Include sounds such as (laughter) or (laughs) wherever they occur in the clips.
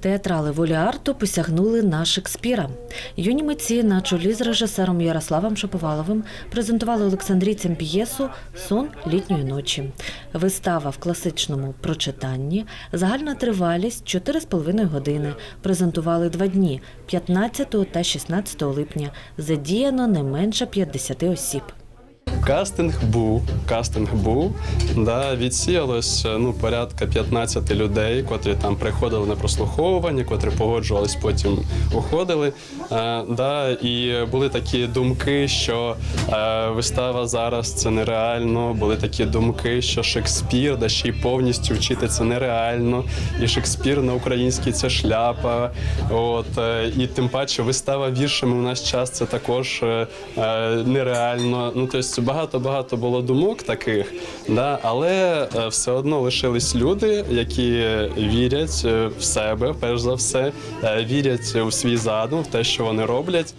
Театрали волі арту посягнули на Шекспіра. Юні митці на чолі з режисером Ярославом Шаповаловим презентували Олександрійцям п'єсу Сон літньої ночі. Вистава в класичному прочитанні, загальна тривалість 4,5 години. Презентували два дні 15 та 16 липня. Задіяно не менше 50 осіб. Кастинг був, кастинг був. Да, відсіялось ну, порядка 15 людей, котрі там приходили на прослуховування, котрі погоджувались, потім уходили. Е, да, і були такі думки, що е, вистава зараз це нереально. Були такі думки, що Шекспір, да ще й повністю вчити це нереально. І Шекспір на українській це шляпа. От, е, і тим паче вистава віршами у нас час це також е, е, нереально. Ну, тобто багато-багато було думок таких, да, але е, все одно лишились люди, які вірять е, в себе, перш за все, е, вірять у свій задум, в те, що вони роблять.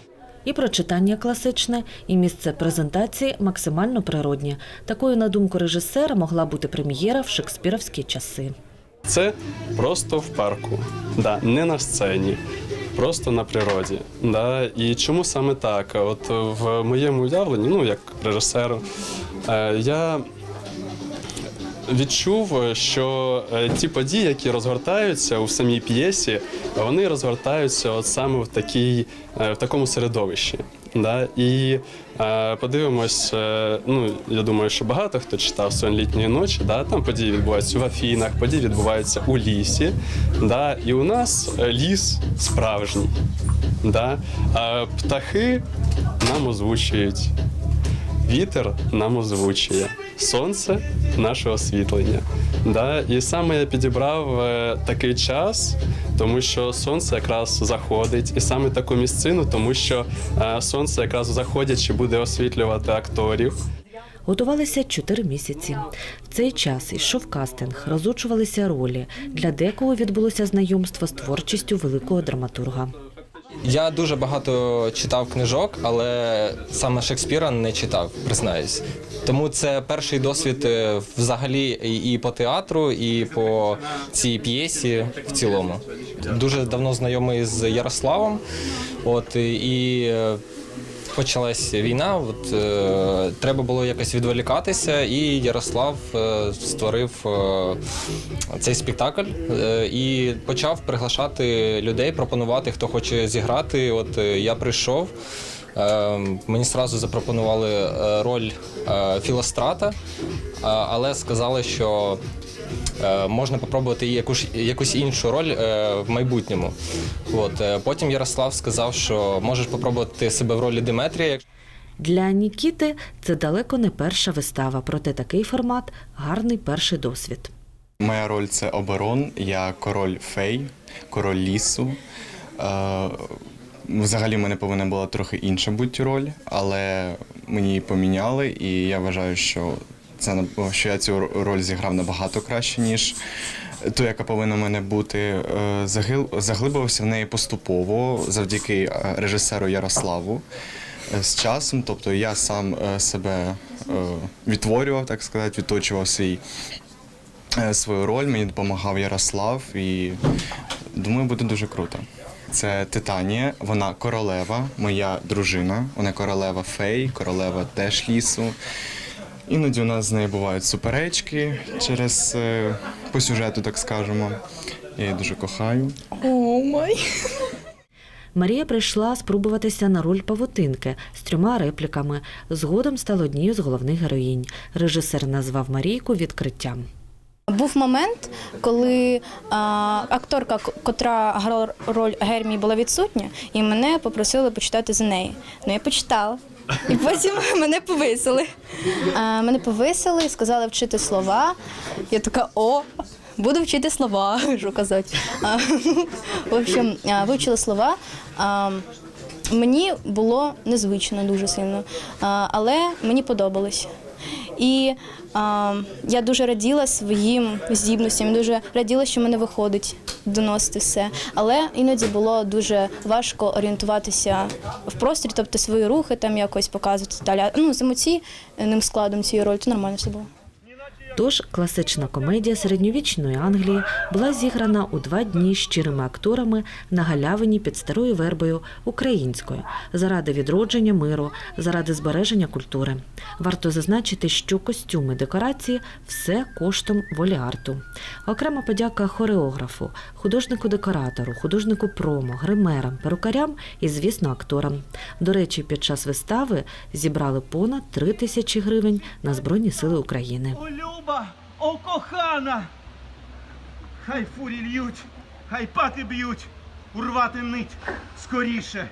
І прочитання класичне, і місце презентації максимально природнє. Такою, на думку режисера, могла бути прем'єра в шекспіровські часи. Це просто в парку, да, не на сцені, просто на природі. Да. І чому саме так? От в моєму уявленні, ну як режисеру, е, я відчув, що е, ті події, які розгортаються у самій п'єсі, вони розгортаються от саме в, такій, е, в такому середовищі. Да? І е, подивимось, е, ну я думаю, що багато хто читав сон літньої ночі. Да? Там події відбуваються в Афінах, події відбуваються у лісі. Да? І у нас ліс справжній. Да? А птахи нам озвучують Вітер нам озвучує, сонце наше освітлення. Да? І саме я підібрав е, такий час, тому що сонце якраз заходить, і саме таку місцину, тому що е, сонце якраз заходячи буде освітлювати акторів. Готувалися чотири місяці. В цей час йшов кастинг, розучувалися ролі. Для декого відбулося знайомство з творчістю великого драматурга. Я дуже багато читав книжок, але саме Шекспіра не читав, признаюсь. Тому це перший досвід е, взагалі і по театру, і по цій п'єсі в цілому. Дуже давно знайомий з Ярославом. От і почалась війна. От е, треба було якось відволікатися, і Ярослав е, створив е, цей спектакль е, і почав приглашати людей, пропонувати, хто хоче зіграти. От е, я прийшов. Е, Мені одразу запропонували е, роль е, Філострата, але сказали, що можна попробувати якусь, якусь іншу роль е, в майбутньому. От, е, потім Ярослав сказав, що можеш попробувати себе в ролі Диметрія. Для Нікіти це далеко не перша вистава, проте такий формат гарний перший досвід. Моя роль це оборон. Я король фей, король лісу. Е, Взагалі в мене повинна була трохи інша бути роль, але мені її поміняли, і я вважаю, що це що я цю роль зіграв набагато краще, ніж ту, яка повинна в мене бути. Е, Заглибився в неї поступово завдяки е, режисеру Ярославу е, з часом. Тобто я сам себе відтворював, так сказати, відточував свій свою роль, мені допомагав Ярослав і думаю, буде дуже круто. Це Титанія, вона королева, моя дружина, вона королева фей, королева теж лісу. Іноді у нас з нею бувають суперечки через е, по сюжету, так скажемо. Я її дуже кохаю. О Марія прийшла спробуватися на роль павутинки з трьома репліками. Згодом стала однією з головних героїнь. Режисер назвав Марійку відкриттям. Був момент, коли а, акторка, котра грала роль Гермі, була відсутня, і мене попросили почитати за неї. Ну я почитала. І потім мене повисили. А, мене повисили, сказали вчити слова. Я така, о, буду вчити слова, (laughs) що казати. А, в общем, вивчила слова. А, мені було незвично дуже сильно, але мені подобалось. І а, я дуже раділа своїм здібностям, дуже раділа, що мене виходить доносити все. Але іноді було дуже важко орієнтуватися в просторі, тобто свої рухи там якось показувати далі. Ну, з емоційним складом цієї ролі, то нормально все було. Тож класична комедія середньовічної Англії була зіграна у два дні щирими акторами на галявині під старою вербою українською заради відродження миру, заради збереження культури. Варто зазначити, що костюми, декорації все коштом воліарту. Окрема подяка хореографу, художнику-декоратору, художнику промо, гримерам, перукарям і, звісно, акторам. До речі, під час вистави зібрали понад три тисячі гривень на Збройні Сили України. О, кохана! Хай фурі льють, хай пати б'ють, урвати нить скоріше.